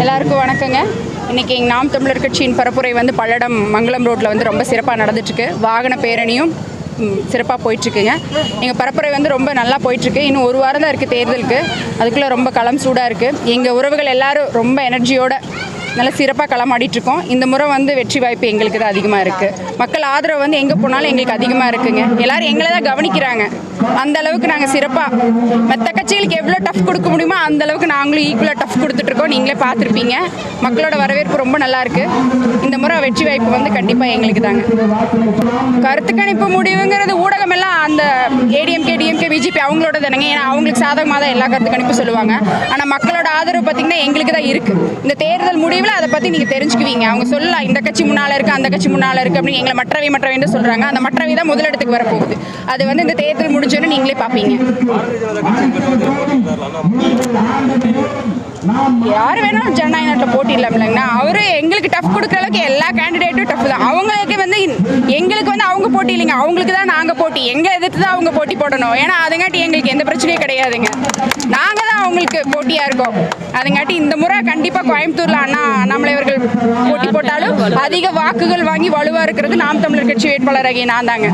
எல்லாருக்கும் வணக்கங்க. இன்றைக்கி எங்கள் நாம் தமிழர் கட்சியின் பரப்புரை வந்து பல்லடம் மங்களம் ரோட்டில் வந்து ரொம்ப சிறப்பாக நடந்துட்டுருக்கு. வாகன பேரணியும் சிறப்பாக போயிட்டுருக்குங்க. எங்கள் பரப்புரை வந்து ரொம்ப நல்லா போயிட்டுருக்கு. இன்னும் ஒரு வாரம் தான் இருக்குது தேர்தலுக்கு. அதுக்குள்ளே ரொம்ப களம் சூடாக இருக்குது எங்கள் உறவுகள் எல்லோரும் ரொம்ப எனர்ஜியோட நல்லா சிறப்பாக களமாடிட்டுருக்கோம். இந்த முறை வந்து வெற்றி வாய்ப்பு எங்களுக்கு தான் அதிகமாக இருக்குது மக்கள் ஆதரவு வந்து எங்கே போனாலும் எங்களுக்கு அதிகமாக இருக்குங்க. எல்லாரும் எங்களை தான் கவனிக்கிறாங்க. அந்த அளவுக்கு நாங்கள் சிறப்பாக மற்ற கட்சிகளுக்கு எவ்வளோ டஃப் கொடுக்க முடியுமோ அந்த அளவுக்கு நாங்களும் ஈக்குவலாக டஃப் கொடுத்துட்ருக்கோம் நீங்களே பார்த்துருப்பீங்க. மக்களோட வரவேற்பு ரொம்ப நல்லா இருக்கு. இந்த முறை வெற்றி வாய்ப்பு வந்து கண்டிப்பாக எங்களுக்கு தாங்க. கருத்து கணிப்பு முடிவுங்கிறது ஊடகம் எல்லாம் அந்த ஏடிஎம்கே டிஎம்கே பிஜேபி அவங்களோட தானேங்க. ஏன்னா அவங்களுக்கு சாதகமாக தான் எல்லா கருத்து கணிப்பும் சொல்லுவாங்க. ஆனால் மக்களோட ஆதரவு பார்த்தீங்கன்னா எங்களுக்கு தான் இருக்குது இந்த தேர்தல் முடிவில் அதை பற்றி நீங்கள் தெரிஞ்சுக்குவீங்க. அவங்க சொல்லலாம் இந்த கட்சி முன்னால் இருக்குது அந்த கட்சி முன்னால் இருக்குது அப்படின்னு எங்களை மற்றவை மற்றவைன்னு சொல்கிறாங்க அந்த மற்றவை தான் முதலிடத்துக்கு வரப்போகுது. அது வந்து இந்த தேர்தல் முடிஞ்சோன்னு நீங்களே பார்ப்பீங்க. யார் வேணாலும் ஜனநாயக நாட்டில் போட்டி இல்லாமலங்கண்ணா அவரு எங்களுக்கு டஃப் கொடுக்குற அளவுக்கு எல்லா கேண்டிடேட் டஃப் தான் அவங்களுக்கு வந்து எங்களுக்கு வந்து அவங்க போட்டி இல்லைங்க. அவங்களுக்கு தான் நாங்கள் போட்டி. எங்கே எதிர்த்து தான் அவங்க போட்டி போடணும். ஏன்னா அதுங்காட்டி எங்களுக்கு எந்த பிரச்சனையும் கிடையாதுங்க. நாங்கள் தான் அவங்களுக்கு போட்டியாக இருக்கோம். அதுங்காட்டி இந்த முறை கண்டிப்பாக கோயம்புத்தூரில் அண்ணா அண்ணாமலை அவர்கள் போட்டி போட்டாலும் அதிக வாக்குகள் வாங்கி வலுவாக இருக்கிறது நாம் தமிழர் கட்சி வேட்பாளராகிய நான் தாங்க.